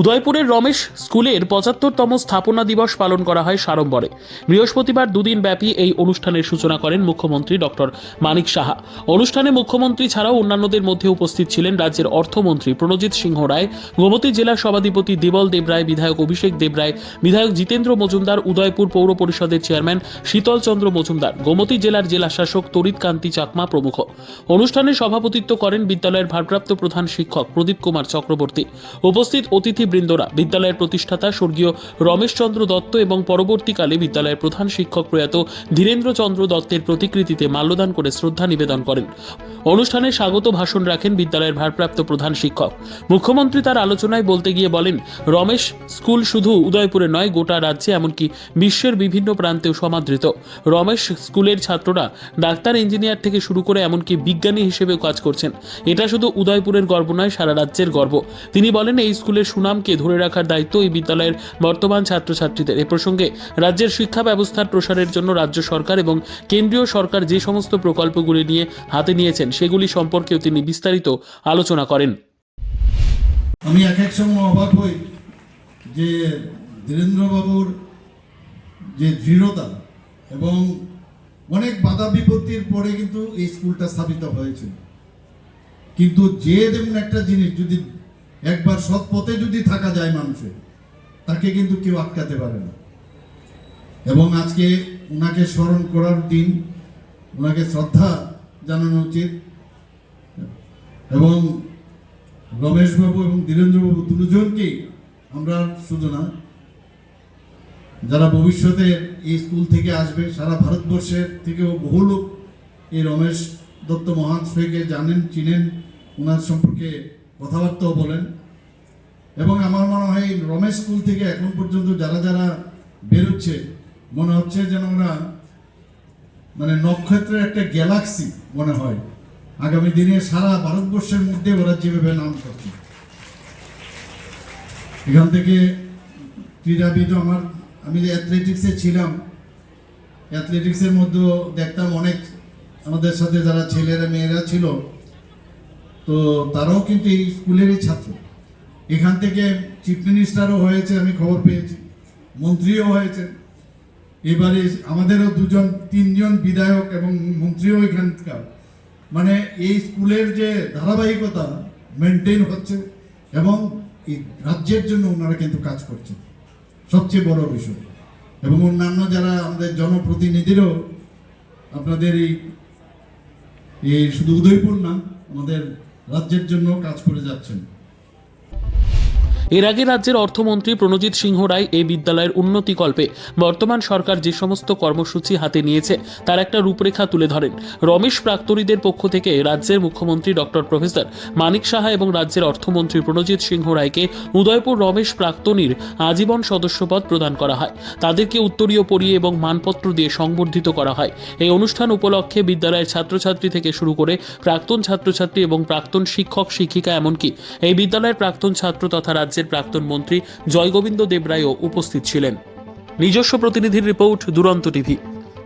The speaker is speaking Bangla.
উদয়পুরের রমেশ স্কুলের পঁচাত্তরতম স্থাপনা দিবস পালন করা হয় সাড়ম্বরে। বৃহস্পতিবার দুদিন ব্যাপী এই অনুষ্ঠানের সূচনা করেন মুখ্যমন্ত্রী ডক্টর মানিক সাহা। অনুষ্ঠানে মুখ্যমন্ত্রী ছাড়াও অন্যান্যদের মধ্যে উপস্থিত ছিলেন রাজ্যের অর্থমন্ত্রী প্রণজিৎ সিংহ রায়, গোমতী জেলা সভাধিপতি দেবল দেবরায়, বিধায়ক অভিষেক দেবরায়, বিধায়ক জিতেন্দ্র মজুমদার, উদয়পুর পৌর পরিষদের চেয়ারম্যান শীতল চন্দ্র মজুমদার, গোমতী জেলার জেলা শাসক তরিত কান্তি চাকমা প্রমুখ। অনুষ্ঠানে সভাপতিত্ব করেন বিদ্যালয়ের ভারপ্রাপ্ত প্রধান শিক্ষক প্রদীপ কুমার চক্রবর্তী। উপস্থিত অতিথিবৃন্দরা বিদ্যালয়ের প্রতিষ্ঠাতা স্বর্গীয় রমেশচন্দ্র দত্ত এবং পরবর্তীকালে বিদ্যালয়ের প্রধান শিক্ষক প্রয়াত ধীরেন্দ্র চন্দ্র দত্তের প্রতিকৃতিতে মাল্যদান করে শ্রদ্ধা নিবেদন করেন। অনুষ্ঠানে স্বাগত ভাষণ রাখেন বিদ্যালয়ের ভারপ্রাপ্ত প্রধান শিক্ষক। মুখ্যমন্ত্রী তার আলোচনায় বলতে গিয়ে বলেন, রমেশ, স্কুল শুধু উদয়পুরে নয়, গোটা রাজ্যে এমনকি বিশ্বের বিভিন্ন প্রান্তেও সমাদৃত। রমেশ, স্কুলের ছাত্ররা ডাক্তার, ইঞ্জিনিয়ার থেকে শুরু করে এমনকি বিজ্ঞানী হিসেবেও কাজ করছেন। এটা শুধু উদয়পুরের গর্ব নয়, সারা রাজ্যের গর্ব। তিনি বলেন, এই স্কুলের সুনামকে ধরে রাখার দায়িত্ব এই বিদ্যালয়ের বর্তমান ছাত্রছাত্রীদের। এ প্রসঙ্গে রাজ্যের শিক্ষা ব্যবস্থার প্রসারের জন্য রাজ্য সরকার এবং কেন্দ্রীয় সরকার যে সমস্ত প্রকল্পগুলি নিয়ে হাতে নিয়েছেন সেগুলি সম্পর্কেও তিনি বিস্তারিত আলোচনা করেন। আমি এক এক সময় অবাক হই যে ধীরেন্দ্রবাবুর যে দৃঢ়তা এবং অনেক বাধা বিপত্তির পরে কিন্তু এই স্কুলটা স্থাপিত হয়েছিল কিন্তু যে যেমন একটা জিনিস, যদি একবার সৎ পথে যদি থাকা যায় মানুষের, তাকে কিন্তু কেউ আটকাতে পারে না। এবং আজকে ওনাকে স্মরণ করার দিন ওনাকে শ্রদ্ধা জানানো উচিত। এবং রমেশবাবু এবং ধীরেন্দ্রবাবু দুজনকেই আমরা শুধু না যারা ভবিষ্যতে এই স্কুল থেকে আসবে, সারা ভারতবর্ষের থেকেও বহু লোক এই রমেশ দত্ত মহাশয়কে জানেন, চিনেন, ওনার সম্পর্কে কথাবার্তাও বলেন। এবং আমার মনে হয় রমেশ স্কুল থেকে এখন পর্যন্ত যারা যারা বেরোচ্ছে, মনে হচ্ছে যেন ওরা মানে নক্ষত্রের একটা গ্যালাক্সি মনে হয়। আগামী দিনে সারা ভারতবর্ষের মধ্যে ওরা যেভাবে নাম করছে। এখান থেকে ক্রীড়াবিদ আমার, আমি যে অ্যাথলেটিক্সে ছিলাম অ্যাথলেটিক্সের মধ্যেও দেখতাম অনেক আমাদের সাথে যারা ছেলেরা, মেয়েরা ছিল, তো তারাও কিন্তু এই স্কুলেরই ছাত্র। এখান থেকে চিফ মিনিস্টারও হয়েছে, আমি খবর পেয়েছি। মন্ত্রীও হয়েছে এবারে আমাদেরও দুজন, তিনজন বিধায়ক এবং মন্ত্রীও এখানকার। মানে এই স্কুলের যে ধারাবাহিকতা মেনটেন হচ্ছে এবং এই রাজ্যের জন্য ওনারা কিন্তু কাজ করছেন। সবচেয়ে বড় বিষয়। এবং অন্যান্য যারা আমাদের জনপ্রতিনিধিরও আপনাদের এই এই শুধু উদয়পুর না, আমাদের রাজ্যের জন্য কাজ করে যাচ্ছেন। এর আগে রাজ্যের অর্থমন্ত্রী প্রণজিৎ সিংহ রায় এই বিদ্যালয়ের উন্নতিকল্পে বর্তমান সরকার যে সমস্ত কর্মসূচি হাতে নিয়েছে, তার একটা রূপরেখা তুলে ধরেন। রমেশ প্রাক্তনীদের পক্ষ থেকে রাজ্যের মুখ্যমন্ত্রী ডক্টর প্রফেসর মানিক সাহা এবং রাজ্যের অর্থমন্ত্রী প্রণজিৎ সিংহ রায়কে উদয়পুর রমেশ প্রাক্তনীর আজীবন সদস্যপদ প্রদান করা হয়। তাদেরকে উত্তরীয় পরিয়ে এবং মানপত্র দিয়ে সংবর্ধিত করা হয়। এই অনুষ্ঠান উপলক্ষে বিদ্যালয়ের ছাত্রছাত্রী থেকে শুরু করে প্রাক্তন ছাত্রছাত্রী এবং প্রাক্তন শিক্ষক শিক্ষিকা এমনকি এই বিদ্যালয়ের প্রাক্তন ছাত্র তথা রাজ্যের প্রাক্তন মন্ত্রী জয়গোবিন্দ দেবরায়ও উপস্থিত ছিলেন। নিজস্ব প্রতিনিধির রিপোর্ট দুরন্ত টিভি।